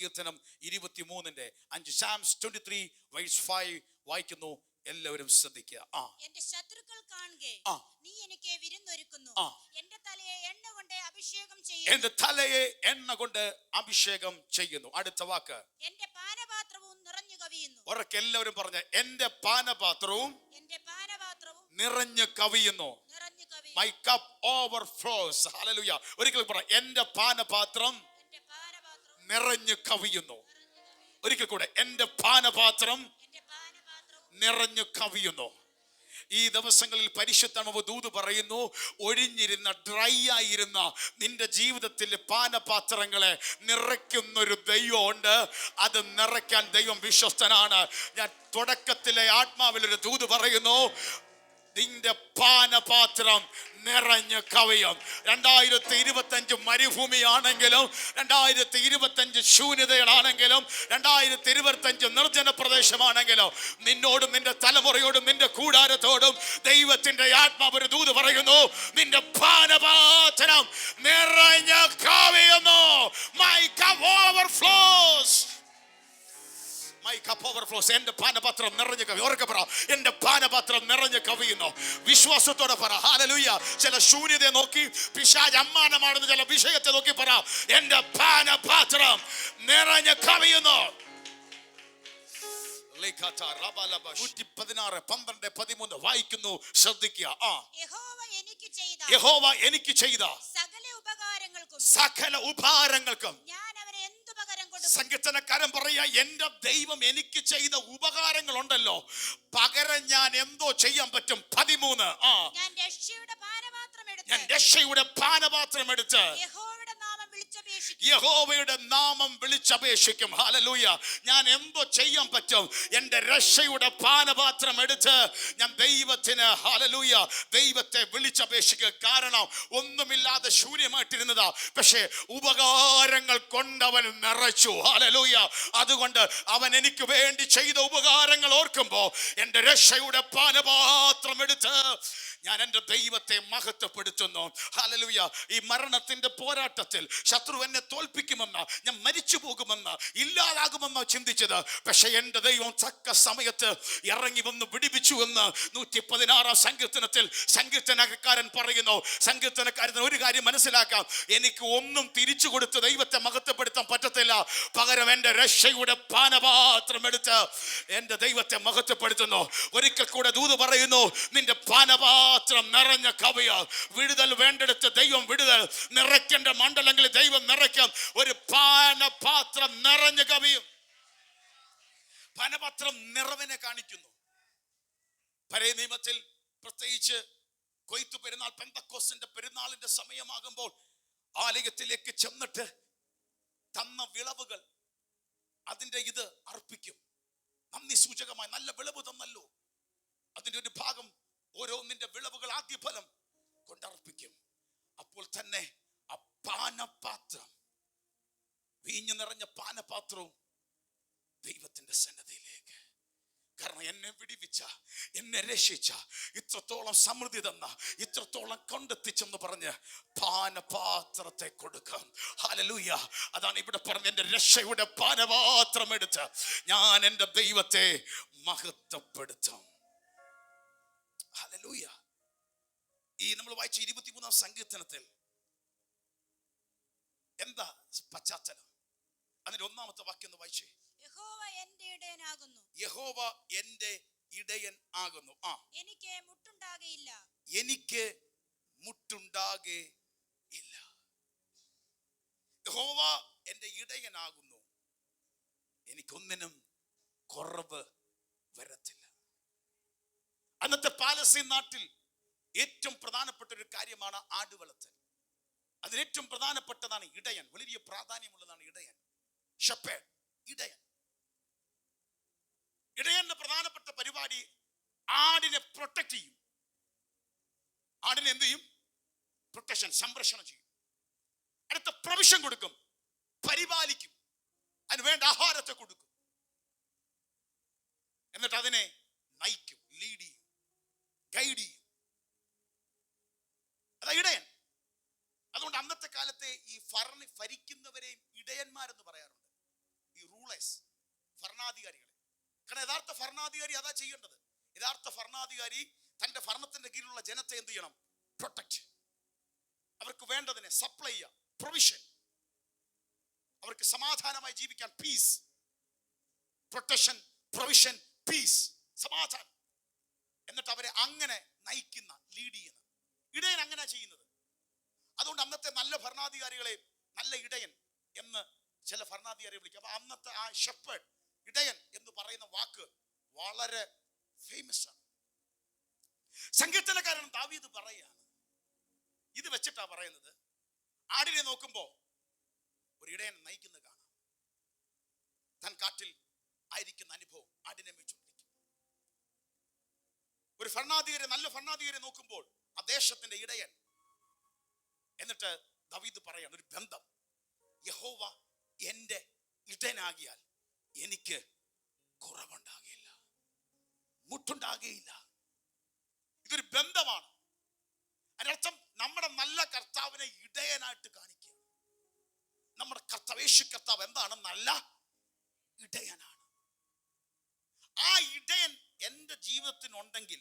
കീർത്തനം ഇരുപത്തിമൂന്നിന്റെ അഞ്ച്. Psalms twenty three verse five വായിക്കുന്നു. എല്ലാവരും ശ്രദ്ധിക്കുക. ആ. എന്റെ ശത്രുക്കൾ കാണുകെ. നീ എനിക്ക് വിരുന്നൊരുക്കുന്നു. എന്റെ തലയെ എണ്ണ കൊണ്ട് അഭിഷേകം ചെയ്യുന്നു. എന്റെ തലയെ എണ്ണ കൊണ്ട് അഭിഷേകം ചെയ്യുന്നു. അടുത്ത വാക്ക്. എന്റെ പാനപാത്രവും നിറഞ്ഞു കവിയുന്നു. ഉറക്കെ എല്ലാവരും പറഞ്ഞ എന്റെ പാനപാത്രവും എന്റെ പാനപാത്രവും നിറഞ്ഞു കവിയുന്നു. നിറഞ്ഞു കവിയുന്നു. My cup overflows hallelujah ഒരിക്കൽ പറ എന്റെ പാനപാത്രം നിറഞ്ഞു കവിയുന്നു. ഒരിക്കൽ കൂടെ എന്റെ പാനപാത്രം നിറഞ്ഞു കവിയുന്നു. ഈ ദിവസങ്ങളിൽ പരിശുദ്ധമ ദൂത് പറയുന്നു ഒഴിഞ്ഞിരുന്ന ഡ്രൈ ആയിരുന്ന നിന്റെ ജീവിതത്തിലെ പാനപാത്രങ്ങളെ നിറയ്ക്കുന്നൊരു ദൈവമുണ്ട്. അത് നിറയ്ക്കാൻ ദൈവം വിശ്വസ്തനാണ്. ഞാൻ തുടക്കത്തിലെ ആത്മാവിലൊരു ദൂത് പറയുന്നു നിന്റെ പാനപാത്രം നിറഞ്ഞ് കവിയും. രണ്ടായിരത്തി ഇരുപത്തഞ്ച് മരുഭൂമിയാണെങ്കിലും രണ്ടായിരത്തി ഇരുപത്തഞ്ച് ശൂന്യതകളാണെങ്കിലും രണ്ടായിരത്തി ഇരുപത്തഞ്ച് നിർജന പ്രദേശമാണെങ്കിലും നിന്നോടും നിന്റെ തലമുറയോടും നിന്റെ കൂടാരത്തോടും ദൈവത്തിന്റെ ആത്മാവ് ഒരു ദൂത് പറയുന്നു നിന്റെ പാനപാത്രം നിറഞ്ഞ് കവിയുന്നു. My cup overflows my cup overflows എന്റെ പാനപാത്രം നിറഞ്ഞു കവി ഉറക്കെ പറ എന്റെ പാനപാത്രം നിറഞ്ഞു കവിയുന്നു. വിശ്വാസത്തോടെ പറ ഹാലലൂയ ചില ശൂന്യതയെ നോക്കി പിശാജ് അമ്മാനമാണെന്ന് ചില വിഷയത്തെ നോക്കി പറ എന്റെ പാനപാത്രം നിറഞ്ഞു കവിയുന്നു. നൂറ്റി പതിനാറ് പന്ത്രണ്ട് പതിമൂന്ന്. വായിക്കുന്നു ശ്രദ്ധിക്കുക. ആ. യഹോവ എനിക്ക് ചെയ്ത സകല ഉപകാരങ്ങൾക്കും സകല ഉപഹാരങ്ങൾക്കും ഞാൻ അവരെ എന്തു പകരം കൊടുക്കും സങ്കീർത്തനക്കാരൻ പറയാ എന്റെ ദൈവം എനിക്ക് ചെയ്ത ഉപകാരങ്ങൾ ഉണ്ടല്ലോ പകരം ഞാൻ എന്തോ ചെയ്യാൻ പറ്റും? പതിമൂന്ന്. ആ. ഞാൻ രക്ഷയുടെ പാനപാത്രം എടുത്ത് യഹോവയുടെ നാമം വിളിച്ചപേക്ഷിക്കും. ഹാലലൂയ ഞാൻ എന്തോ ചെയ്യാൻ പറ്റും? എന്റെ രക്ഷയുടെ പാനപാത്രം എടുത്ത് ഞാൻ ദൈവത്തിന് ഹാലലൂയ ദൈവത്തെ വിളിച്ചപേക്ഷിക്കുക. കാരണം ഒന്നുമില്ലാതെ ശൂന്യമായിട്ടിരുന്നതാ. പക്ഷേ ഉപകാരങ്ങൾ കൊണ്ടവൻ നിറച്ചു. ഹാലലൂയ അതുകൊണ്ട് അവൻ എനിക്ക് വേണ്ടി ചെയ്ത ഉപകാരങ്ങൾ ഓർക്കുമ്പോൾ എന്റെ രക്ഷയുടെ പാനപാത്രം എടുത്ത് ഞാൻ എന്റെ ദൈവത്തെ മഹത്വപ്പെടുത്തുന്നു. ഹലലുയ ഈ മരണത്തിന്റെ പോരാട്ടത്തിൽ ശത്രു എന്നെ തോൽപ്പിക്കുമെന്ന് ഞാൻ മരിച്ചു പോകുമെന്ന് ഇല്ലാതാകുമെന്ന് ചിന്തിച്ചത്. പക്ഷെ എന്റെ ദൈവം തക്ക സമയത്ത് ഇറങ്ങി വന്ന് വിടിപ്പിച്ചു എന്ന് നൂറ്റി പതിനാറാം സങ്കീർത്തനത്തിൽ സങ്കീർത്തനക്കാരൻ പറയുന്നു. സങ്കീർത്തനക്കാരൻ ഒരു കാര്യം മനസ്സിലാക്കാം. എനിക്ക് ഒന്നും തിരിച്ചു കൊടുത്ത് ദൈവത്തെ മഹത്വപ്പെടുത്താൻ പറ്റത്തില്ല. പകരം എന്റെ രക്ഷയുടെ പാനപാത്രം എടുത്ത് എന്റെ ദൈവത്തെ മഹത്വപ്പെടുത്തുന്നു. ഒരിക്കൽ കൂടെ ദൂത് പറയുന്നു നിന്റെ പാനപാത്രം നിറഞ്ഞ കവിയ വിടുതൽ വേണ്ടെടുത്ത് ദൈവം വിടുതൽ നിറയ്ക്കേണ്ട മണ്ഡലങ്ങളിൽ ദൈവം നിറയ്ക്കും. ഒരു പാനപാത്രം നിറഞ്ഞ കവിയും. പനപത്രം നിറവിനെ കാണിക്കുന്നു. പഴയ നിയമത്തിൽ പ്രത്യേകിച്ച് കൊയ്ത്തു പെരുന്നാൾ പെന്തക്കോസിന്റെ പെരുന്നാളിന്റെ സമയമാകുമ്പോൾ ആലയത്തിലേക്ക് ചെന്നിട്ട് തന്ന വിളവുകൾ അതിന്റെ ഇത് അർപ്പിക്കും. നന്ദി സൂചകമായി നല്ല വിളവ് തന്നല്ലോ. അതിന്റെ ഒരു ഭാഗം ഓരോന്നിന്റെ വിളവുകൾ ആദ്യ ഫലം കൊണ്ടർപ്പിക്കും. അപ്പോൾ തന്നെ ആ പാനപാത്രം വീഞ്ഞു നിറഞ്ഞ പാനപാത്രവും ദൈവത്തിന്റെ സന്നദ്ധയിലേക്ക് കാരണം എന്നെ വിടിവിച്ച എന്നെ രക്ഷിച്ച ഇത്രത്തോളം സമൃദ്ധി തന്ന ഇത്രത്തോളം കൊണ്ടെത്തിച്ചെന്ന് പറഞ്ഞ് പാനപാത്രത്തെ കൊടുക്കാം. ഹാലലൂയ അതാണ് ഇവിടെ പറഞ്ഞ എന്റെ രക്ഷയുടെ പാനപാത്രം എടുത്ത് ഞാൻ എന്റെ ദൈവത്തെ മഹത്വപ്പെടുത്തും. ഹല്ലേലൂയ ഈ നമ്മൾ വായിച്ച ഇരുപത്തിമൂന്നാം സങ്കീർത്തനത്തിൽ എന്താ പശ്ചാത്തലം? അതിന്റെ ഒന്നാമത്തെ വാക്യം ഒന്ന് വായിച്ചേ. യഹോവ എന്റെ ഇടയനാകുന്നു. യഹോവ എന്റെ ഇടയൻ ആകുന്നു. ആ. എനിക്ക് മുട്ടുണ്ടാകയില്ല. എനിക്ക് മുട്ടുണ്ടാകെ ഇല്ല. യഹോവ എന്റെ ഇടയനാകുന്നു എനിക്കൊന്നിനും കുറവ് വരത്തില്ല. അന്നത്തെ പാലസ്തീൻ നാട്ടിൽ ഏറ്റവും പ്രധാനപ്പെട്ട ഒരു കാര്യമാണ് ആടുവളർത്തൽ. അതിലേറ്റവും പ്രധാനപ്പെട്ടതാണ് ഇടയൻ. വലിയ പ്രാധാന്യമുള്ളതാണ് ഇടയൻ. ഇടയൻ. ഇടയന്റെ പ്രധാനപ്പെട്ട പരിപാടി ആടിനെ പ്രൊട്ടക്ട് ചെയ്യും. ആടിനെ എന്ത് ചെയ്യും? പ്രൊട്ടക്ഷൻ സംരക്ഷണം ചെയ്യും. അടുത്ത പ്രവിഷൻ കൊടുക്കും. പരിപാലിക്കും. അതിന് വേണ്ട ആഹാരത്തെ കൊടുക്കും. എന്നിട്ട് അതിനെ നയിക്കും ലീഡ് ചെയ്യും ഗൈഡ് ചെയ്യും അതാ ഇടയൻ അതുകൊണ്ട് അന്നത്തെ കാലത്തെ ഈ ഭരണി ഭരിക്കുന്നവരെയും ഇടയന്മാരെന്ന് പറയാറുണ്ട് ഭരണാധികാരികളെ കാരണം യഥാർത്ഥ ഭരണാധികാരി അതാ ചെയ്യേണ്ടത് യഥാർത്ഥ ഭരണാധികാരി തന്റെ ഭരണത്തിന്റെ കീഴിലുള്ള ജനത്തെ എന്ത് ചെയ്യണം? പ്രൊട്ടക്ട് അവർക്ക് വേണ്ടതിനെ സപ്ലൈ ചെയ്യുക. പ്രൊവിഷൻ അവർക്ക് സമാധാനമായി ജീവിക്കാൻ പീസ് പ്രൊട്ടക്ഷൻ പ്രൊവിഷൻ പീസ് സമാധാനം. എന്നിട്ട് അവരെ അങ്ങനെ നയിക്കുന്ന ലീഡ് ചെയ്യുന്ന ഇടയൻ അങ്ങനെ ചെയ്യുന്നത്. അതുകൊണ്ട് അന്നത്തെ നല്ല ഭരണാധികാരികളെ നല്ല ഇടയൻ എന്ന് ചില ഭരണാധികാരികൾ വിളിക്കും. അപ്പൊ അന്നത്തെ ആ ഷെപ്പേഡ് ഇടയൻ എന്ന് പറയുന്ന വാക്ക് വളരെ ഫേമസ് ആണ്. സങ്കീർത്തനക്കാരൻ ദാവീദ് പറയാണ് ഇത് വെച്ചിട്ടാ പറയുന്നത്. ആടിനെ നോക്കുമ്പോ ഒരു ഇടയൻ നയിക്കുന്നത് കാണാം. തൻ കാറ്റിൽ ആയിരിക്കുന്ന അനുഭവം ആടിനെ വെച്ചുകൊണ്ടിരിക്കും ഒരു ഭരണാധികാരി നല്ല ഭരണാധികാരി നോക്കുമ്പോൾ ആ ദേശത്തിന്റെ ഇടയൻ എന്നിട്ട് ദവീദ് പറയാണ് ഒരു ബന്ധം. യഹോവ എന്റെ ഇടനാകിയാൽ എനിക്ക് കുറവുണ്ടാകില്ല മുട്ടുണ്ടാകുകയില്ല ഇതൊരു ബന്ധമാണ് അതിനർത്ഥം നമ്മുടെ നല്ല കർത്താവിനെ ഇടയനായിട്ട് കാണിക്കുക. നമ്മുടെ കർത്താവ് യേശു കർത്താവ് എന്താണ് നല്ല ഇടയനാണ്. ആ ഇടയൻ എന്റെ ജീവിതത്തിനുണ്ടെങ്കിൽ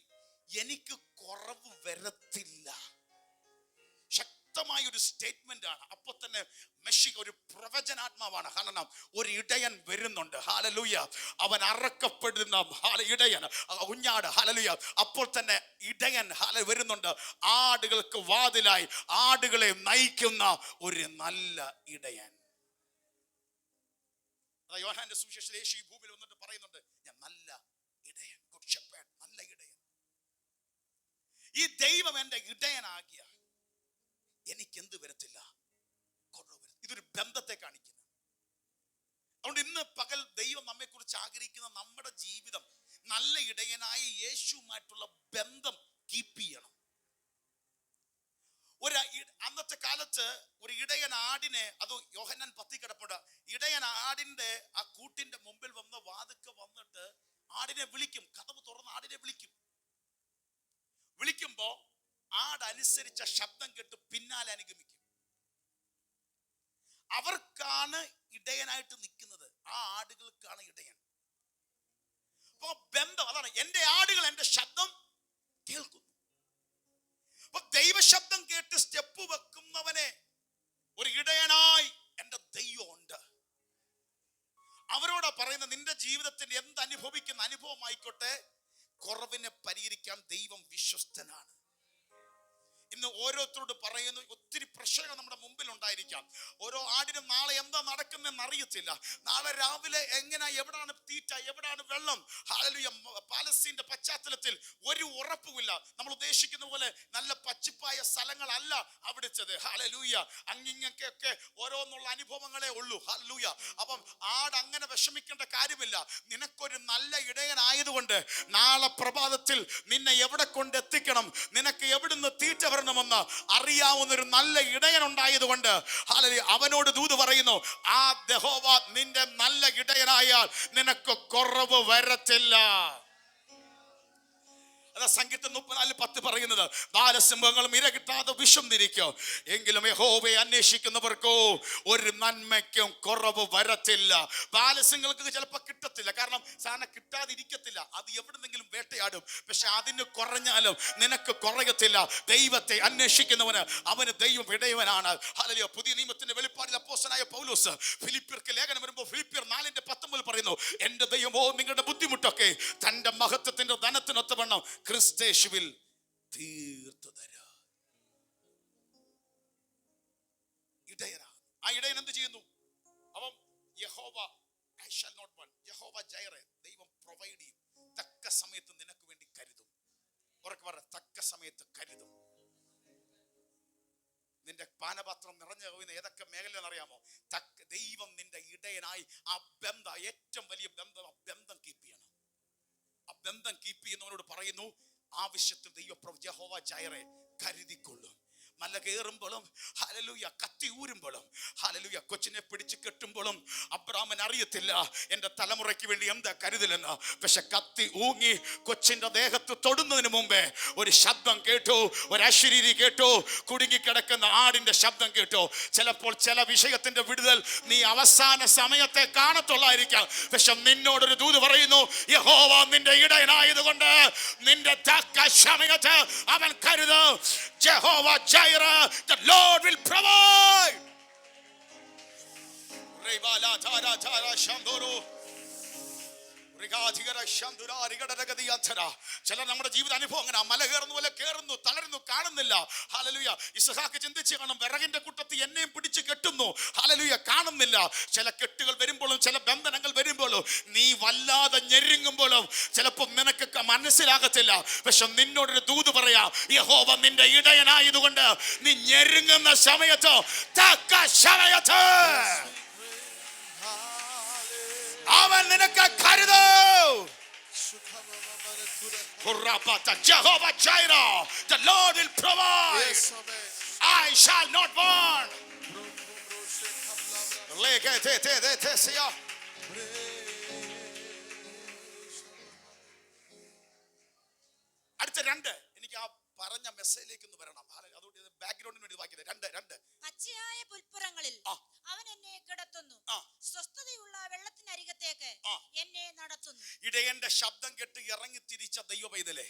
എനിക്ക് കുറവ് വരത്തില്ല. ശക്തമായ ഒരു സ്റ്റേറ്റ്മെന്റ് ആണ് അപ്പൊ തന്നെ മെഷിക ഒരു പ്രവചനാത്മാവാണ്. കാരണം ഒരു ഇടയൻ വരുന്നുണ്ട്. ഹാലലൂയ അവൻ അറക്കപ്പെടുന്ന ഇടയൻ. കുഞ്ഞാട്. ഹാലലൂയ അപ്പോൾ തന്നെ ഇടയൻ ഹാല വരുന്നുണ്ട്. ആടുകൾക്ക് വാതിലായി. ആടുകളെ നയിക്കുന്ന ഒരു നല്ല ഇടയൻ. യോഹാന്റെ സുവിശേഷത്തിൽ യേശു ഈ ഭൂമിയിൽ വന്നിട്ട് പറയുന്നുണ്ട് ഞാൻ നല്ല ഇടയൻ. നല്ല ഇടയൻ. ഈ ദൈവം എന്റെ ഇടയനാകിയ എനിക്ക് എന്ത് വരത്തില്ല. കുറവ്. ഇതൊരു ബന്ധത്തെ കാണിക്കുന്നു. അതുകൊണ്ട് ഇന്ന് പകൽ ദൈവം നമ്മെ കുറിച്ച് ആഗ്രഹിക്കുന്ന നമ്മുടെ ജീവിതം നല്ല ഇടയനായ യേശുവുമായിട്ടുള്ള ബന്ധം കീപ്പ് ചെയ്യണം. ഒരു അന്നത്തെ കാലത്ത് ഒരു ഇടയൻ ആടിനെ അത് യോഹന്നാൻ പത്തി കിടപ്പുണ്ട്. ഇടയൻ ആടിന്റെ ആ കൂട്ടിന്റെ മുമ്പിൽ വന്ന് വാതുക്ക വന്നിട്ട് ആടിനെ വിളിക്കും. കഥവ് തുറന്ന് ആടിനെ വിളിക്കും. വിളിക്കുമ്പോ ആടനുസരിച്ച ശബ്ദം കേട്ട് പിന്നാലെ അനുഗമിക്കും. അവർക്കാണ് ഇടയനായിട്ട് നിൽക്കുന്നത്. ആ ആടുകൾക്കാണ് ഇടയൻ. അപ്പൊ ബന്ധം അതാണ് എന്റെ ആടുകൾ എന്റെ ശബ്ദം കേൾക്കുന്നു. അപ്പൊ ദൈവശബ്ദം കേട്ട് സ്റ്റെപ്പ് വെക്കുന്നവനെ ഒരു ഇടയനായി എന്റെ ദൈവമുണ്ട്. അവരോടാ പറയുന്നത് നിന്റെ ജീവിതത്തിൽ എന്ത് അനുഭവിക്കുന്ന അനുഭവമായിക്കോട്ടെ കുറവിനെ പരിഹരിക്കാൻ ദൈവം വിശ്വസ്തനാണ്. ഇന്ന് ഓരോരുത്തരോട് പറയുന്നു ഒത്തിരി പ്രശ്നങ്ങൾ നമ്മുടെ മുമ്പിൽ ഉണ്ടായിരിക്കാം. ഓരോ ആടിനും നാളെ എന്താ നടക്കുന്നതെന്ന് അറിയത്തില്ല. നാളെ രാവിലെ എങ്ങനെ എവിടാണ് തീറ്റ എവിടാണ് വെള്ളം? ഹാലലുയ പാലസ്തീന്റെ പശ്ചാത്തലത്തിൽ ഒരു ഉറപ്പുമില്ല. നമ്മൾ ഉദ്ദേശിക്കുന്ന പോലെ നല്ല പച്ചിപ്പായ സ്ഥലങ്ങളല്ല അവിടിച്ചത് ഹാലലൂയ അങ്ങിങ്ങൊക്കെ ഓരോന്നുള്ള അനുഭവങ്ങളേ ഉള്ളൂ. ഹാലലൂയ അപ്പം ആട് അങ്ങനെ വിഷമിക്കേണ്ട കാര്യമില്ല. നിനക്കൊരു നല്ല ഇടയനായതുകൊണ്ട് നാളെ പ്രഭാതത്തിൽ നിന്നെ എവിടെ കൊണ്ട് എത്തിക്കണം നിനക്ക് എവിടുന്ന് തീറ്റ വരണമെന്ന് അറിയാവുന്ന ഒരു നല്ല ഇടയൻ ഉണ്ടായതുകൊണ്ട് ഹാലലൂയ അവനോട് ദൂത് പറയുന്നു ആ ദഹോവ നിന്റെ നല്ല ഇടയനായാൽ നിനക്ക് കുറവ് വരത്തില്ല. അതാ സംഗീതം മുപ്പത്തിനാല് പത്ത് പറയുന്നത് ബാലസിംഹങ്ങളും ഇര കിട്ടാതെ വിഷം തിരിക്കും. എങ്കിലും യഹോവയെ അന്വേഷിക്കുന്നവർക്കോ ഒരു നന്മയ്ക്കും കുറവ് വരത്തില്ല. ബാലസിംഹങ്ങൾക്ക് ചിലപ്പോൾ കിട്ടത്തില്ല. കാരണം സാധനം കിട്ടാതിരിക്കത്തില്ല. അത് എവിടെന്നെങ്കിലും വേട്ടയാടും. പക്ഷെ അതിന് കുറഞ്ഞാലും നിനക്ക് കുറയത്തില്ല. ദൈവത്തെ അന്വേഷിക്കുന്നവന് അവന് ദൈവം ഇടയവനാണ്. ഹല്ലേലൂയ. പുതിയ നിയമത്തിന്റെ വെളിപ്പാടിൽ അപ്പോസനായ പൗലോസ് ഫിലിപ്പിയർക്ക് ലേഖനം വരുമ്പോൾ ഫിലിപ്പിയർ നാലിന്റെ പത്തൊമ്പത് പറയുന്നു എന്റെ ദൈവമോ നിങ്ങളുടെ ബുദ്ധിമുട്ടൊക്കെ തന്റെ മഹത്വത്തിന്റെ ധനത്തിനൊത്തവണ്ണം ക്രിസ്തേശുവിൽ തീർത്തു തരാം. ആ ഇടയൻ എന്ത് ചെയ്യുന്നു? അവൻ യഹോവ ഐ ഷാൽ നോട്ട് വൺ യഹോവ ജയറെ ദൈവം പ്രൊവൈഡ് ചെയ്യും. തക്ക സമയത്ത് നിനക്ക് വേണ്ടി കരുതും. ഉറക്കെ പറ തക്ക സമയത്ത് കരുതും. നിന്റെ പാനപാത്രം നിറഞ്ഞു കവിയുന്ന ഏതൊക്കെ മേഖലയെന്ന് അറിയാമോ? തക്ക ദൈവം നിന്റെ ഇടയനായി ആ ബന്ധ ഏറ്റവും വലിയ ബന്ധം ആ ബന്ധം കീപ്പ് ചെയ്യണം. ആ ബന്ധം കീപ്പ് ചെയ്യുന്നവനോട് പറയുന്നു ആവശ്യത്തിൽ ദൈവപ്രഭു ജഹോവ ജയറെ കരുതിക്കൊള്ളും. മല കയറുമ്പോഴും ഹലലൂയ കത്തി ഊരുമ്പോഴും ഹലലൂയ കൊച്ചിനെ പിടിച്ചു കെട്ടുമ്പോഴും അബ്രാമൻ അറിയത്തില്ല എന്റെ തലമുറയ്ക്ക് വേണ്ടി എന്താ കരുതലെന്ന്? പക്ഷെ കത്തി ഊങ്ങി കൊച്ചിന്റെ ദേഹത്ത് തൊടുന്നതിന് മുമ്പേ ഒരു ശബ്ദം കേട്ടു ഒരു അശ്വരീരി കേട്ടു കുടുങ്ങിക്കിടക്കുന്ന ആടിന്റെ ശബ്ദം കേട്ടു. ചിലപ്പോൾ ചില വിഷയത്തിന്റെ വിടുതൽ നീ അവസാന സമയത്തെ കാണത്തുള്ളായിരിക്കാം. പക്ഷെ നിന്നോടൊരു ദൂത് പറയുന്നു യഹോവ നിന്റെ ഇടയനായതുകൊണ്ട് നിന്റെ തക്ക സമയത്ത് അവൻ കരുത്. Jehovah Jireh the lord will provide ചില നമ്മുടെ ജീവിത അനുഭവം അങ്ങനെ. മല കയറുന്ന പോലെ കയറുന്നു തളരുന്നു കാണുന്നില്ല. ഹാലലുയ ഇസഹാക്ക് ചിന്തിച്ച് കാണും വിറകിന്റെ കൂട്ടത്തിൽ എന്നെയും പിടിച്ച് കെട്ടുന്നു. ഹാലലുയ കാണുന്നില്ല. ചില കെട്ടുകൾ വരുമ്പോഴും ചില ബന്ധനങ്ങൾ വരുമ്പോഴും നീ വല്ലാതെ ഞെരുങ്ങുമ്പോഴും ചിലപ്പോൾ നിനക്ക് മനസ്സിലാകത്തില്ല. പക്ഷെ നിന്നോടൊരു ദൂത് പറയാ യഹോവ നിന്റെ ഇടയനായതുകൊണ്ട് നീ ഞെരുങ്ങുന്ന സമയത്തോ തക്ക സമയത്ത്. അവൻ നിനക്ക് കരുതോ. Jehovah Jireh, the Lord will provide. I shall not want. അടുത്ത രണ്ട്. എനിക്ക് ആ പറഞ്ഞ മെസ്സേജിലേക്ക് ഒന്ന് വരണം. അതുകൊണ്ട് ബാക്ക്ഗ്രൗണ്ടിന് വേണ്ടി വാക്കിയത് രണ്ട് രണ്ട്. പച്ചയായ പുൽപ്പുറങ്ങളിൽ അവൻ എന്നെ കിടത്തുന്നു ആ. സ്വസ്ഥതയുള്ള വെള്ളത്തിനരികത്തേക്ക് ആ. എന്നെ നടത്തുന്നു ഇടയന്റെ ശബ്ദം കേട്ട് ഇറങ്ങി തിരിച്ച ദൈവ പൈതലേ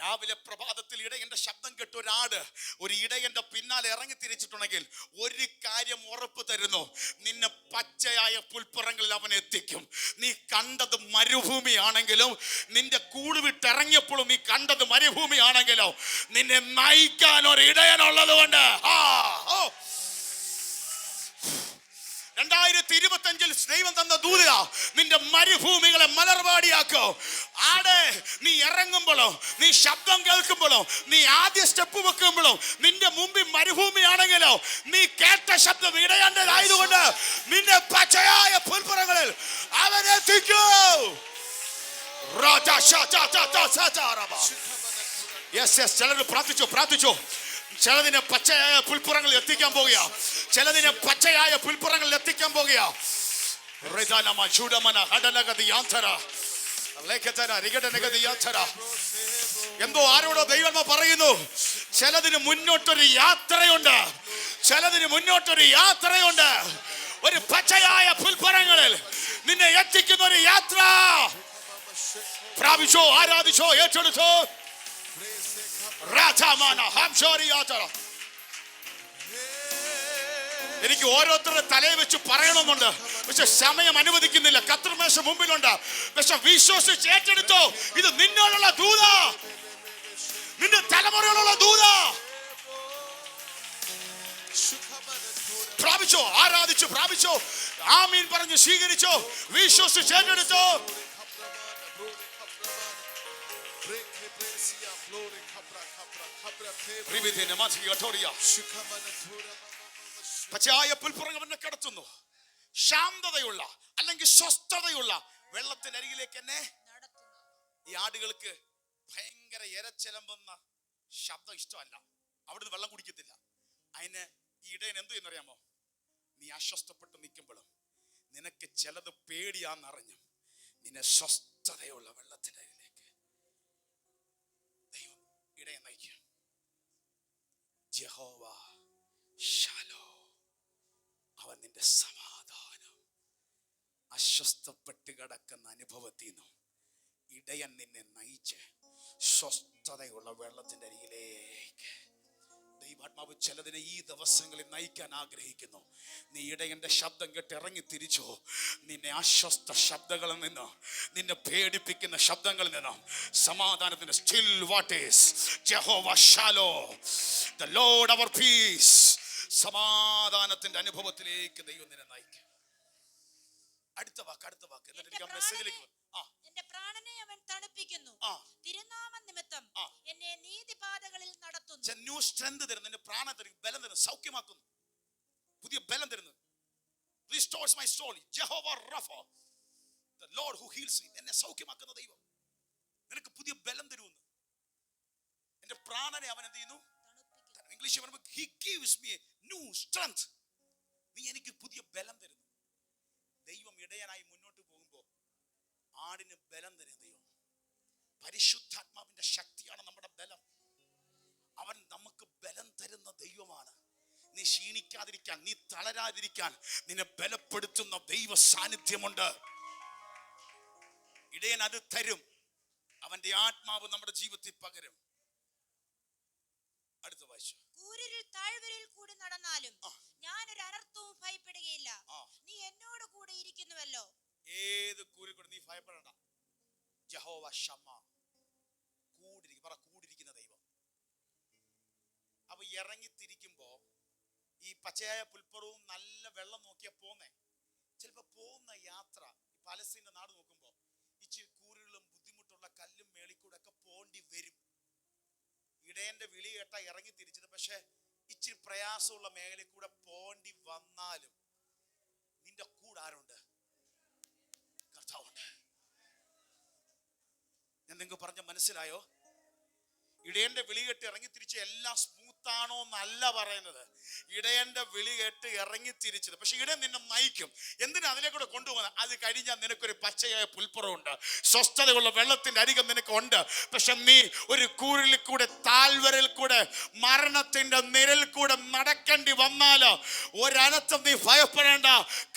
രാവിലെ പ്രഭാതത്തിൽ ഇടയന്റെ ശബ്ദം കേട്ട് ഒരാട് ഒരു ഇടയന്റെ പിന്നാലെ ഇറങ്ങി തിരിച്ചിട്ടുണ്ടെങ്കിൽ ഒരു കാര്യം ഉറപ്പ് തരുന്നു. നിന്നെ പച്ചയായ പുൽപ്പുറങ്ങളിൽ അവൻ എത്തിക്കും. നീ കണ്ടത് മരുഭൂമിയാണെങ്കിലും നിന്റെ കൂട് വിട്ടിറങ്ങിയപ്പോഴും നീ കണ്ടത് മരുഭൂമിയാണെങ്കിലും നിന്നെ നയിക്കാൻ ഒരു ഇടയനുള്ളത് കൊണ്ട് ആ രണ്ടായിരത്തി ഇരുപത്തി അഞ്ചിൽ ദൈവം തന്ന ദൂത നിന്റെ മരുഭൂമികളെ മലർവാടിയാക്കോ ആടെ നീ ഇറങ്ങുമ്പോഴോ നീ ശബ്ദം കേൾക്കുമ്പോഴോ നീ ആദ്യ സ്റ്റെപ്പ് വെക്കുമ്പോഴോ നിന്റെ മുമ്പിൽ മരുഭൂമിയാണെങ്കിലോ നീ കേട്ട ശബ്ദം ഇടയേണ്ടതായതുകൊണ്ട് നിന്റെ പച്ചയായ പുൽപ്പുറങ്ങളിൽ അവനെത്തിക്കൂ യെസ് യെസ് ചിലർ പ്രാർത്ഥിച്ചോ പ്രാർത്ഥിച്ചു ചിലതിനെ പച്ചയായ പുൽപ്പുറങ്ങളിൽ എത്തിക്കാൻ പോകുക. ചിലതിനെ പച്ചയായ പുൽപ്പുറങ്ങളിൽ എത്തിക്കാൻ പോകുക. എന്തോ ആരോടോ ദൈവമ പറയുന്നു. ചിലതിന് മുന്നോട്ടൊരു യാത്രയുണ്ട്. ചിലതിന് മുന്നോട്ടൊരു യാത്രയുണ്ട്. ഒരു പച്ചയായ പുൽപ്പുറങ്ങളിൽ നിന്നെ എത്തിക്കുന്ന ഒരു യാത്ര. പ്രാപിച്ചോ ആരാധിച്ചോ ഏറ്റെടുത്തോ. രാജാമാന ഹംസോരി യാത്ര എനിക്ക് ഓരോരുത്തരുടെ തലയിൽ വെച്ച് പറയണമെന്നുണ്ട്. പക്ഷെ സമയം അനുവദിക്കുന്നില്ല. കത്രമേശ മുമ്പിലുണ്ട്. പക്ഷെ വിശ്വസിച്ച് ഏറ്റെടുത്തോ. ഇത് നിന്നോടുള്ള ദൂത. നിന്റെ തലമുറയോടുള്ള ദൂത. പ്രാപിച്ചോ ആരാധിച്ചു പ്രാപിച്ചോ. ആമീൻ പറഞ്ഞു സ്വീകരിച്ചോ. വിശ്വസിച്ച് ഏറ്റെടുത്തോ. പച്ചയായ ശാന്തതയുള്ള അല്ലെങ്കിൽ സ്വസ്ഥതയുള്ള വെള്ളത്തിനരികിലേക്ക് എന്നെ നടത്തുന്നു ഈ ആടുകൾക്ക് ഭയങ്കര എരച്ചിലമ്പുന്ന ശബ്ദം ഇഷ്ടമല്ല. അവിടുന്ന് വെള്ളം കുടിക്കത്തില്ല. അതിന് ഈ ഇടയൻ എന്തു ചെയ്യുന്നറിയാമോ? നീ അസ്വസ്ഥപ്പെട്ട് നിൽക്കുമ്പോഴും നിനക്ക് ചിലത് പേടിയാന്നറിഞ്ഞു നിന്നെ സ്വസ്ഥതയുള്ള വെള്ളത്തിനരികിലേക്ക്. ദൈവം ഇടയൻ നയിക്കും. ജഹോവ ശാലോ അവൻ നിന്റെ സമാധാനം. അസ്വസ്ഥപ്പെട്ട് കിടക്കുന്ന അനുഭവത്തിൽ നിന്നും ഇടയൻ നിന്നെ നയിച്ച് സ്വസ്ഥതയുള്ള വെള്ളത്തിന്റെ അരികിലേക്ക് ദൈവാത്മാവ് ചിലതിനെ ഈ ദിവസങ്ങളിൽ നയിക്കാൻ ആഗ്രഹിക്കുന്നു. നീ ഇടയന്റെ ശബ്ദം കേട്ട് ഇറങ്ങി തിരിച്ചോ. നിന്നെ അസ്വസ്ഥ ശബ്ദങ്ങളിൽ നിന്ന് നിന്നെ പേടിപ്പിക്കുന്ന ശബ്ദങ്ങളിൽ നിന്ന് സമാധാനത്തിന്റെ still what is Jehovah Shalom the lord our peace സമാധാനത്തിന്റെ അനുഭവത്തിലേക്ക് ദൈവം നിന്നെ നയിക്കും. അടുത്ത വാക്ക് അടുത്ത വാക്ക്. എന്നിട്ട് എനിക്ക് ആ മെസ്സേജിലേക്ക് ആ. എന്റെ പ്രാണനെ അവൻ തണുപ്പിക്കുന്നു. തിരുനാമ നിമിത്തം. എന്നെ നീതിപാതകളിൽ നടത്തുന്നു ന്യൂ സ്ട്രെങ്ത് തരുന്നു. എന്റെ പ്രാണ തരും ബലം തരുന്നു. സൗഖ്യമാക്കുന്നു. പുതിയ ബലം തരുന്നു. Restores my soul Jehovah Rapha. The lord who heals me എന്നെ സൗഖ്യമാക്കുന്ന ദൈവം. നിനക്ക് പുതിയ ബലം തരുമെന്ന്. എന്റെ പ്രാണനെ അവൻ എന്ത് ചെയ്യുന്നു? ഇംഗ്ലീഷ് പറയുമ്പോൾ he gives me new strength നീ എനിക്ക് പുതിയ ബലം തരുന്നു. ദൈവം ഇടയനായി മുന്നോട്ട് പോകുമ്പോൾ ആടിന് ബലം തരുന്ന ദൈവം. പരിശുദ്ധാത്മാവിന്റെ ശക്തിയാണ് നമ്മുടെ ബലം. അവൻ നമുക്ക് ബലം തരുന്ന ദൈവമാണ്. നീ ക്ഷീണിക്കാതിരിക്കാൻ നീ തളരാതിരിക്കാൻ നിന്നെ ബലപ്പെടുത്തുന്ന ദൈവ സാന്നിധ്യമുണ്ട്. ഇടയൻ അത് തരും. അവന്റെ ആത്മാവ് നമ്മുടെ ജീവിതത്തിൽ പകരും. അടുത്ത വായിച്ചു. കൂരിരിൽ താഴ്വരയിൽ കൂടി നടന്നാലും ഞാൻ ഒരു അനർത്ഥവും ഭയപ്പെടുകയില്ല ആ. നീ എന്നോട് കൂടെ ഇരിക്കുന്നുവല്ലോ ഏത് കൂരി കൂടെ നീ ഭയപ്പെടണ്ട ജഹോവ ഷമ്മ കൂടിരിക്കും പറ കൂടിരിക്കുന്ന ദൈവം അപ്പൊ ഇറങ്ങിത്തിരിക്കുമ്പോ ഈ പച്ചയായ പുൽപ്പുറവും നല്ല വെള്ളം നോക്കിയാൽ പോന്നേ. ചിലപ്പോ പോകുന്ന യാത്ര ഈ പലസ്തീന്റെ നാട് നോക്കുമ്പോൾ ഇച്ചിരി കൂരുകളും ബുദ്ധിമുട്ടുള്ള കല്ലും മേളിക്കൂടെ ഒക്കെ പോണ്ടി വരും. ഇടയന്റെ വിളി കേട്ട ഇറങ്ങി തിരിച്ചത്. പക്ഷേ ഇച്ചിരി പ്രയാസമുള്ള മേഖലയിൽ കൂടെ പോണ്ടി വന്നാലും നിന്റെ കൂടെ ആരുണ്ട്? കർത്താവുണ്ട്. ഞാൻ നിങ്ങൾക്ക് പറഞ്ഞ മനസ്സിലായോ? ഇടയന്റെ വിളി കെട്ട് ഇറങ്ങി തിരിച്ച് എല്ലാം സ്മൂത്താണോ എന്നല്ല പറയുന്നത്. ഇടയന്റെ വിളി കേട്ട് ഇറങ്ങി തിരിച്ചത് പക്ഷെ ഇടയൻ നിന്നെ നയിക്കും. എന്തിനാ അതിലേക്കൂടെ കൊണ്ടുപോകുന്നത് അത് കഴിഞ്ഞാൽ നിനക്കൊരു പച്ചയായ പുൽപ്പുറമുണ്ട് സ്വസ്ഥതയുള്ള വെള്ളത്തിന്റെ അരികം നിനക്കുണ്ട്. പക്ഷെ നീ ഒരു കൂരിൽ കൂടെ താഴ്വരയിൽ കൂടെ മരണത്തിന്റെ നിരൽ കൂടെ നടക്കേണ്ടി വന്നാലോ ഒരനത്തം നീ ഭയപ്പെടേണ്ട.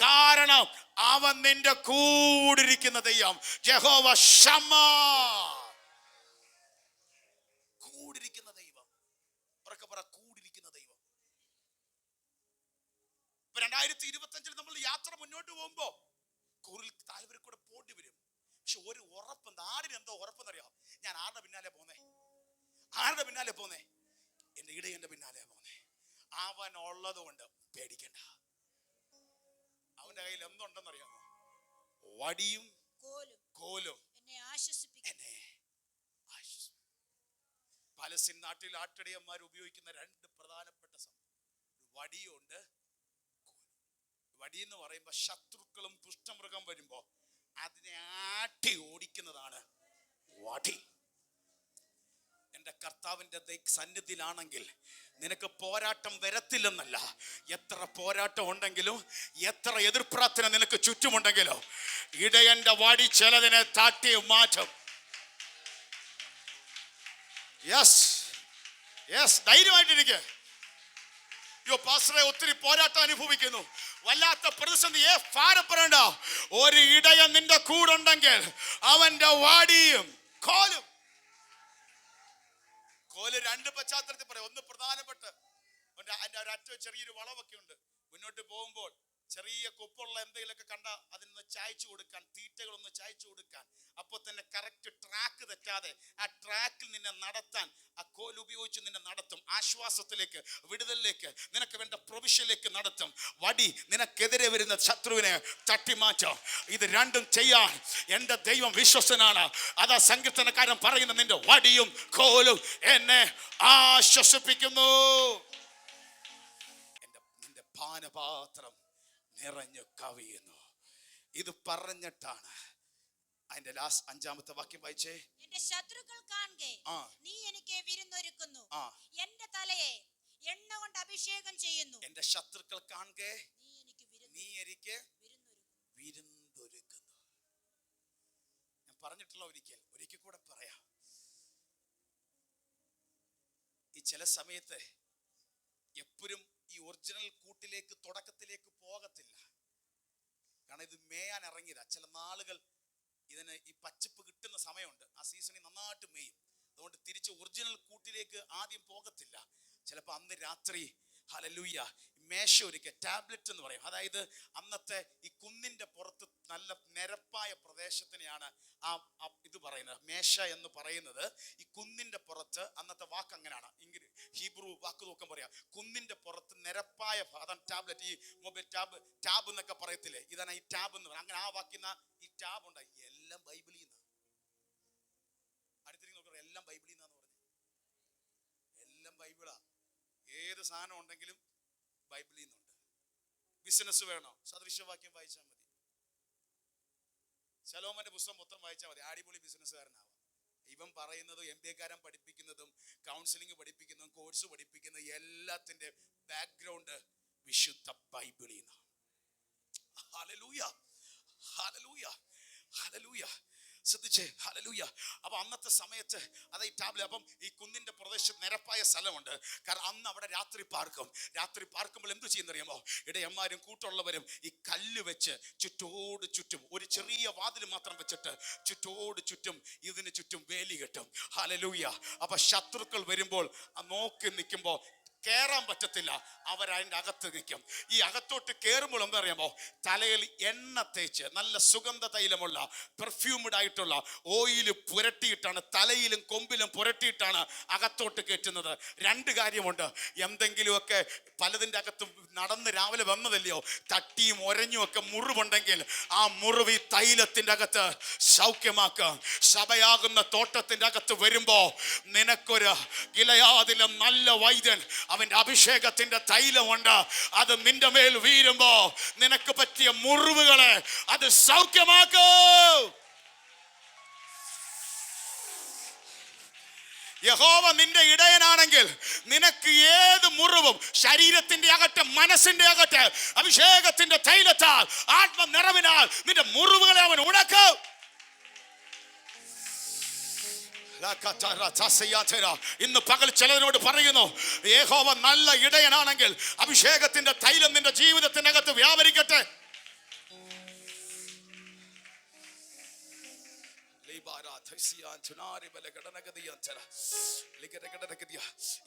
കാരണം അവൻ നിന്റെ കൂടിരിക്കുന്ന ദൈവം. ജഹോവ ഷമാ കൂടിരിക്കുന്ന ദൈവം ഉറക്കെ പറ കൂടിരിക്കുന്ന ദൈവം ഇപ്പൊ രണ്ടായിരത്തി ഇരുപത്തി അഞ്ചിൽ നമ്മൾ യാത്ര മുന്നോട്ട് പോകുമ്പോ കുറിൽ താഴ്വര കൂടെ പോണ്ടി വരും. പക്ഷെ ഒരു ഉറപ്പ് നാടിന് എന്തോ ഉറപ്പെന്നറിയാം? ഞാൻ ആരുടെ പിന്നാലെ പോന്നേ? ആരുടെ പിന്നാലെ പോന്നേ? എന്റെ ഇടയന്റെ പിന്നാലെ പോന്നേ. അവൻ ഉള്ളത് കൊണ്ട് പേടിക്കണ്ട. അവന്റെ കയ്യിൽ എന്തുണ്ടെന്നറിയാമോ? വടിയും കോലും. എന്നെ പലസ്തീൻ നാട്ടിൽ ആട്ടിടയന്മാർ ഉപയോഗിക്കുന്ന രണ്ട് പ്രധാനപ്പെട്ട സംഭവം. വടിയുണ്ട് വടി എന്ന് പറയുമ്പോൾ ശത്രുക്കളും ദുഷ്ടമൃഗം വരുമ്പോ അതിനെ ആട്ടി ഓടിക്കുന്നതാണ് വടി. എന്റെ കർത്താവിന്റെ ദൈ- സന്നിധിയിലാണെങ്കിൽ നിനക്ക് പോരാട്ടം വരത്തില്ലെന്നല്ല. എത്ര പോരാട്ടം ഉണ്ടെങ്കിലും എത്ര എതിർപ്രാർത്ഥന നിനക്ക് ചുറ്റുമുണ്ടെങ്കിലും ഇടയന്റെ വടി ചിലതിനെ താട്ടി മാറ്റും. യെസ് യെസ് ധൈര്യമായിട്ടിരിക്കെ. യോ പാസ്റ്ററെ ഒത്തിരി പോരാട്ടം അനുഭവിക്കുന്നു. വല്ലാത്ത പ്രതിസന്ധിയെ ഭാരപ്പെടേണ്ട ഒരു ഇടയ നിന്റെ കൂടുണ്ടെങ്കിൽ അവന്റെ വാടിയും കോലും. കോൽ രണ്ട് പശ്ചാത്തലത്തിൽ പറയാം. ഒന്ന് പ്രധാനപ്പെട്ട്. അതിന്റെ ഒരു അറ്റ ചെറിയൊരു വളവൊക്കെ ഉണ്ട്. മുന്നോട്ട് പോകുമ്പോൾ ചെറിയ കൊപ്പുള്ള എന്തെങ്കിലുമൊക്കെ കണ്ട അതിനൊന്ന് ചായച്ചു കൊടുക്കാൻ തീറ്റകളൊന്ന് ചായച്ചു കൊടുക്കാൻ. അപ്പോൾ തന്നെ കറക്റ്റ് ട്രാക്ക് തെറ്റാതെ ആ ട്രാക്കിൽ നിന്നെ നടത്താൻ ആ കോൽ ഉപയോഗിച്ച് നിന്നെ നടത്തും. ആശ്വാസത്തിലേക്ക് വിടുതലിലേക്ക് നിനക്ക് വേണ്ട പ്രൊവിഷനിലേക്ക് നടത്തും. വടി നിനക്കെതിരെ വരുന്ന ശത്രുവിനെ തട്ടിമാറ്റാം. ഇത് രണ്ടും ചെയ്യാൻ എന്റെ ദൈവം വിശ്വസനാണ് അതാ സങ്കീർത്തനക്കാരൻ പറയുന്ന നിന്റെ വടിയും കോലും എന്നെ ആശ്വസിപ്പിക്കുന്നു. എന്റെ നിന്റെ പാനപാത്രം നിറഞ്ഞു കവിയുന്നു. ഇത് പറഞ്ഞിട്ടാണ് അതിന്റെ ലാസ്റ്റ് അഞ്ചാമത്തെ വാക്യം വായിച്ചേ. എന്റെ ശത്രുക്കൾ കാണുകേ. നീ എനിക്ക് വിരുന്നൊരുക്കുന്നു. എന്റെ തലയെ എണ്ണ കൊണ്ട് അഭിഷേകം ചെയ്യുന്നു. എന്റെ ശത്രുക്കൾ കാണുക നീ എനിക്ക് വിരുന്നൊരുക്കുന്നു. ഞാൻ പറഞ്ഞിട്ടുള്ള ഒരിക്കൽ ഒരിക്കൽ കൂടെ പറയാം. ഈ ചില സമയത്ത് എപ്പോഴും ഈ ഒറിജിനൽ കൂട്ടിലേക്ക് തുടക്കത്തിലേക്ക് പോകത്തില്ല. കാരണം ഇത് മേയാൻ ഇറങ്ങിയതാ. ചില നാളുകൾ ഇതിന് ഈ പച്ചപ്പ് കിട്ടുന്ന സമയമുണ്ട്. ആ സീസണിൽ നന്നായിട്ട് മേയും. അതുകൊണ്ട് തിരിച്ച് ഒറിജിനൽ കൂട്ടിലേക്ക് ആദ്യം പോകത്തില്ല. ചിലപ്പോൾ അന്ന് രാത്രി ഹലലൂയ മേശ ഒരുക്കുക ടാബ്ലറ്റ് എന്ന് പറയും. അതായത് അന്നത്തെ ഈ കുന്നിന്റെ പുറത്ത് നല്ല നിരപ്പായ പ്രദേശത്തിനെയാണ് ആ ഇത് പറയുന്നത്. മേശ എന്ന് പറയുന്നത് ഈ കുന്നിന്റെ പുറത്ത് അന്നത്തെ വാക്ക് അങ്ങനെയാണ്. ഹീബ്രു വാക്ക് നോക്കാൻ പറയാം. കുന്നിന്റെ പുറത്ത് നിരപ്പായ ഭാഗം ടാബ്ലറ്റ് ഈ മൊബൈൽ ടാബ് ടാബ് എന്നൊക്കെ പറയത്തില്ലേ? ഇതാണ് ഈ ടാബ് എന്ന് പറയുന്നത് അങ്ങനെ ആ വാക്കിന്ന ഈ ടാബ് ഉണ്ടായി. എല്ലാം ബൈബിളിൽ നിന്ന്. അടുത്തിരിക്കും നോക്കുക എല്ലാം ബൈബിളിൽ നിന്നാന്ന് പറഞ്ഞു. എല്ലാം ബൈബിളാ. ഏത് സാധനം ഉണ്ടെങ്കിലും ബൈബിളിൽ നിന്നുണ്ട്. ബിസിനസ് വേണോ? സദൃശവാക്യം വായിച്ചാൽ മതി. ശലോമന്റെ പുസ്തകം മൊത്തം വായിച്ചാൽ മതി. അടിപൊളി ബിസിനസ്സുകാരനാവാം. ഇവൻ പറയുന്നതും എം ബി എക്കാരൻ പഠിപ്പിക്കുന്നതും കൗൺസിലിംഗ് പഠിപ്പിക്കുന്നതും കോഴ്സ് പഠിപ്പിക്കുന്നതും എല്ലാത്തിന്റെ ബാക്ക്ഗ്രൗണ്ട് വിശുദ്ധ ബൈബിളിൽ ഹലലൂയ ഹലലൂയ ഹല്ലേലൂയ. ശ്രദ്ധിച്ചേ. ഹലലൂയ അപ്പൊ അന്നത്തെ സമയത്ത് അത് ഈ ടാബ്ലറ്റ് അപ്പം ഈ കുന്നിന്റെ പ്രദേശത്ത് നിരപ്പായ സ്ഥലമുണ്ട്. കാരണം അന്ന് അവിടെ രാത്രി പാർക്കും. രാത്രി പാർക്കുമ്പോൾ എന്ത് ചെയ്യുന്നറിയാമോ? ഇടയന്മാരും കൂട്ടുള്ളവരും ഈ കല്ല് വെച്ച് ചുറ്റോട് ചുറ്റും ഒരു ചെറിയ വാതിൽ മാത്രം വെച്ചിട്ട് ചുറ്റോട് ചുറ്റും ഇതിന് ചുറ്റും വേലി കെട്ടും. ഹലലൂയ അപ്പൊ ശത്രുക്കൾ വരുമ്പോൾ നോക്കി നിൽക്കുമ്പോൾ കയറാൻ പറ്റത്തില്ല. അവരതിന്റെ അകത്ത് നിൽക്കും. ഈ അകത്തോട്ട് കയറുമ്പോൾ എന്താ അറിയാമോ? തലയിൽ എണ്ണ തേച്ച് നല്ല സുഗന്ധ തൈലമുള്ള പെർഫ്യൂംഡ് ആയിട്ടുള്ള ഓയിൽ പുരട്ടിയിട്ടാണ് തലയിലും കൊമ്പിലും പുരട്ടിയിട്ടാണ് അകത്തോട്ട് കയറ്റുന്നത്. രണ്ട് കാര്യമുണ്ട്. എന്തെങ്കിലുമൊക്കെ പലതിന്റെ അകത്ത് നടന്ന് രാവിലെ വന്നതല്ലയോ? തട്ടിയും ഒരഞ്ഞും ഒക്കെ മുറിവുണ്ടെങ്കിൽ ആ മുറിവ് ഈ തൈലത്തിന്റെ അകത്ത് സൗഖ്യമാക്കുക. സഭയാകുന്ന തോട്ടത്തിന്റെ അകത്ത് വരുമ്പോൾ നിനക്കൊരു ഗിലയാതിലെ നല്ല വൈദ്യൻ അവന്റെ അഭിഷേകത്തിന്റെ തൈലമുണ്ട്. അത് നിന്റെ മേൽ വീരുമ്പോ നിനക്ക് പറ്റിയ മുറിവുകളെ അത് സൗഖ്യമാക്കൂ. യഹോവ നിന്റെ ഇടയനാണെങ്കിൽ നിനക്ക് ഏത് മുറിവും ശരീരത്തിന്റെ അകട്ടെ മനസ്സിന്റെ അകട്ടെ അഭിഷേകത്തിന്റെ തൈലത്താൽ ആത്മ നിറവിനാൽ നിന്റെ മുറിവുകളെ അവൻ ഉണക്കും. ഇന്ന് പകൽ ചിലതിനോട് പറയുന്നു യേഹോവ നല്ല ഇടയനാണെങ്കിൽ അഭിഷേകത്തിന്റെ തൈലം നിന്റെ ജീവിതത്തിനകത്ത് വ്യാപരിക്കട്ടെ.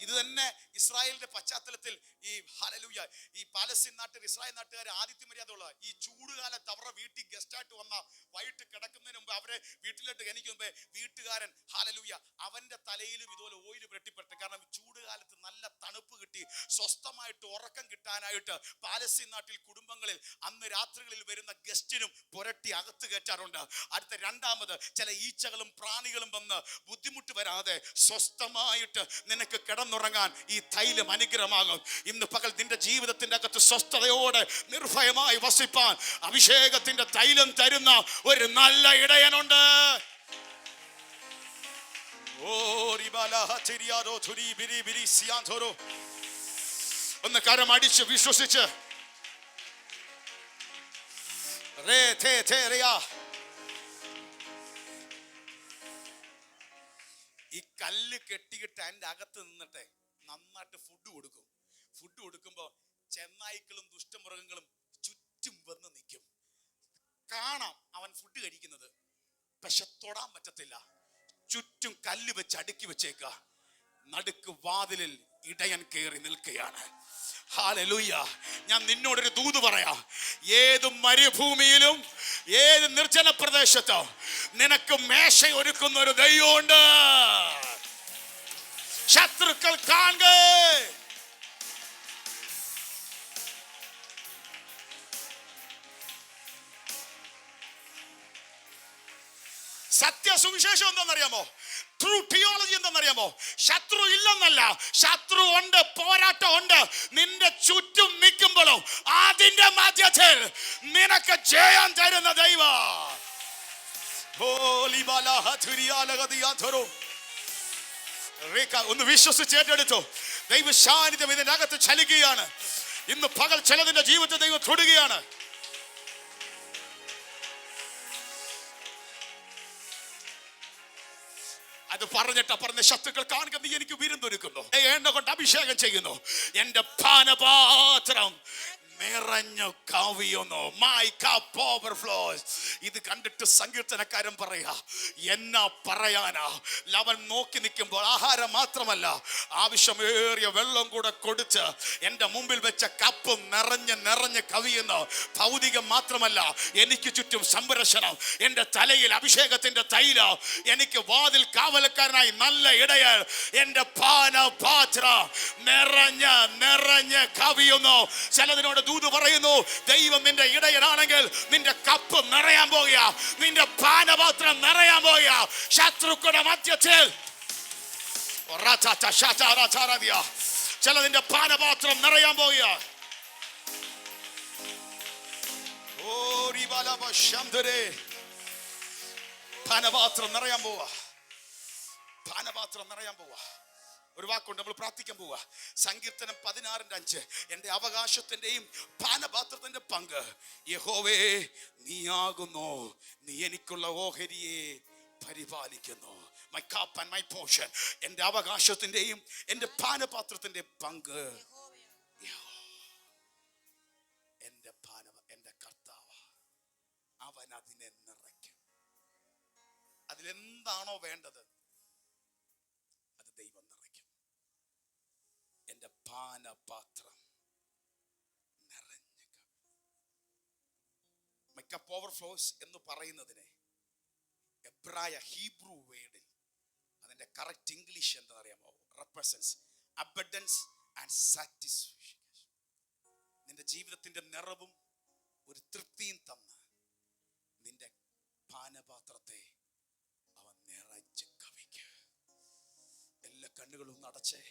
ഇത് തന്നെ ഇസ്രായേലിന്റെ പശ്ചാത്തലത്തിൽ ഈ ഹലലൂയ ഈ പാലസ്തീൻ നാട്ടിൽ ഇസ്രായേൽ നാട്ടുകാർ ആദിത്യ മര്യാദയുള്ള ഈ ചൂടുകാലത്ത് അവരുടെ വീട്ടിൽ ഗസ്റ്റായിട്ട് വന്ന വൈകിട്ട് കിടക്കുന്നതിന് മുമ്പ് അവരെ വീട്ടിലോട്ട് എനിക്ക് വീട്ടുകാരൻ ഹാലലൂയ അവന്റെ തലയിലും ഇതുപോലെ ഓയിൽ വെട്ടിപ്പെട്ടു കാരണം ചൂടുകാലം സ്വസ്ഥമായിട്ട് ഉറക്കം കിട്ടാനായിട്ട് പാലസ്തീൻ നാട്ടിൽ കുടുംബങ്ങളിൽ അന്ന് രാത്രികളിൽ വരുന്ന ഗസ്റ്റിനും പുരട്ടി അകത്ത് കയറ്റാറുണ്ട്. അടുത്ത രണ്ടാമത് ചില ഈച്ചകളും പ്രാണികളും വന്ന് ബുദ്ധിമുട്ട് വരാതെ സ്വസ്ഥമായിട്ട് നിനക്ക് കിടന്നുറങ്ങാൻ ഈ തൈലം അനുഗ്രഹമാകും. ഇന്ന് പകൽ നിന്റെ ജീവിതത്തിന്റെ അകത്ത് സ്വസ്ഥതയോടെ നിർഭയമായി വസിപ്പാൻ അഭിഷേകത്തിന്റെ തൈലം തരുന്ന ഒരു നല്ല ഇടയനുണ്ട്. ഓ റിബാലാ ചെരിയാരോ ചുരി ബിരി ബിരി സിയാന്ധോരോ ഒന്ന് കരം അടിച്ച് വിശ്വസിച്ച്. ഈ കല്ല് കെട്ടിയിട്ട് അതിന്റെ അകത്ത് നിന്നിട്ടെ നന്നായിട്ട് ഫുഡ് കൊടുക്കും. ഫുഡ് കൊടുക്കുമ്പോൾ ചെന്നായ്ക്കളും ദുഷ്ടമൃഗങ്ങളും ചുറ്റും വന്ന് നിൽക്കും കാണാം അവൻ ഫുഡ് കഴിക്കുന്നത്. പക്ഷെ തൊടാൻ പറ്റത്തില്ല. ചുറ്റും കല്ല് വെച്ച് അടുക്കി വെച്ചേക്ക. നടുക്ക് വാതിലിൽ ഇടയൻ കയറി നിൽക്കുകയാണ്. ഞാൻ നിന്നോടൊരു ദൂത് പറയാം. ഏത് മരുഭൂമിയിലും ഏത് നിർജന പ്രദേശത്തോ നിനക്ക് മേശ ഒരുക്കുന്ന ഒരു ദൈവമുണ്ട്. ശത്രുക്കൾ കാണുക. സത്യസുവിശേഷം എന്താണെന്നറിയാമോ? ട്രൂ തിയോളജി എന്താണെന്നറിയാമോ ശത്രു ഇല്ലെന്നല്ല. ശത്രു ഉണ്ട് പോരാട്ടം ഉണ്ട്. നിന്റെ ചുറ്റും നിൽക്കുമ്പോഴും അതിന്റെ മധ്യത്തിൽ നിനക്ക് ജയം തരുന്ന ദൈവ. ഒന്ന് വിശ്വസിച്ച് ഏറ്റെടുത്തു. ദൈവ സാന്നിധ്യം ഇതിനകത്ത് ചലിക്കുകയാണ്. ഇന്ന് പകൽ ചിലതിന്റെ ജീവിതത്തെ ദൈവം തൊടുകയാണ് അത് പറഞ്ഞിട്ട് പറഞ്ഞ ശത്രുക്കൾ കാണുക നീ എനിക്ക് വിരുന്നൊരുക്കുന്നു. എണ്ണ കൊണ്ട് അഭിഷേകം ചെയ്യുന്നു. എന്റെ പാനപാത്രം നിറഞ്ഞു കവിയുന്നു മൈ കപ്പ് ഓവർഫ്ലോസ് ഇത് കണ്ടിട്ട് സങ്കീർത്തനക്കാരൻ പറയാ എന്നാ പറയാനാ? ലവൻ നോക്കി നിൽക്കുമ്പോൾ ആഹാരം മാത്രമല്ല ആവശ്യമേറിയ വെള്ളം കൂടെ കൊടുത്ത് എന്റെ മുമ്പിൽ വെച്ച കപ്പ് നിറഞ്ഞ് നിറഞ്ഞ് കവിയുന്നു. ഭൗതികം മാത്രമല്ല എനിക്ക് ചുറ്റും സംരക്ഷണം. എന്റെ തലയിൽ അഭിഷേകത്തിന്റെ തൈല. എനിക്ക് വാതിൽ കാവലക്കാരനായി നല്ല ഇടയൽ. എന്റെ പാന പാത്ര നിറഞ്ഞ് നിറഞ്ഞ് കവിയുന്നു. ചിലതിനോട് ദൂത് പറയുന്നു ദൈവം നിന്റെ ഇടയനാണെങ്കിൽ നിന്റെ കപ്പ് നിറയാൻ പോകുക നിന്റെ പാനപാത്രം നിറയാൻ പോകുക ശത്രുക്കളുടെ മധ്യത്തിൽ. ചിലതിന്റെ പാനപാത്രം നിറയാൻ ശംധരേ. പാനപാത്രം നിറയാൻ പോവാ പാനപാത്രം നിറയാൻ പോവാ ഒരു വാക്കുണ്ട് നമ്മൾ പ്രാർത്ഥിക്കാൻ പോവാ. സങ്കീർത്തനം പതിനാറിന്റെ അഞ്ച്. എന്റെ അവകാശത്തിന്റെയും പാനപാത്രത്തിന്റെ പങ്ക്. യഹോവേ നീയാകുന്നു. നീ എനിക്കുള്ള ഓഹരിയെ പരിപാലിക്കുന്നു. മൈ കാപ്പ് ആൻഡ് മൈ പോഷൻ എന്റെ അവകാശത്തിന്റെയും എന്റെ പാനപാത്രത്തിന്റെ പങ്ക്. എന്റെ പാന എന്റെ കർത്താവ് അവൻ അതിനെ നിറയ്ക്കും. അതിലെന്താണോ വേണ്ടത്? പാനപാത്രം നിറഞ്ഞ മെക്കപ്പ് ഓവർഫ്ലോസ് എന്ന് പറയുന്നതിനെ എബ്രായ ഹീബ്രു വേർഡിൽ അതിന്റെ കറക്റ്റ് ഇംഗ്ലീഷ് എന്താ അറിയാമോ റെപ്രസെൻസ് അബഡൻസ് ആൻഡ് സാറ്റിസ്ഫാക്ഷൻ നിന്റെ ജീവിതത്തിന്റെ നിറവും ഒരു തൃപ്തിയും തന്ന് നിന്റെ പാനപാത്രത്തെ അവൻ നിറച്ച് കവിക്ക് എല്ലാ കണ്ണുകളും നടച്ചേ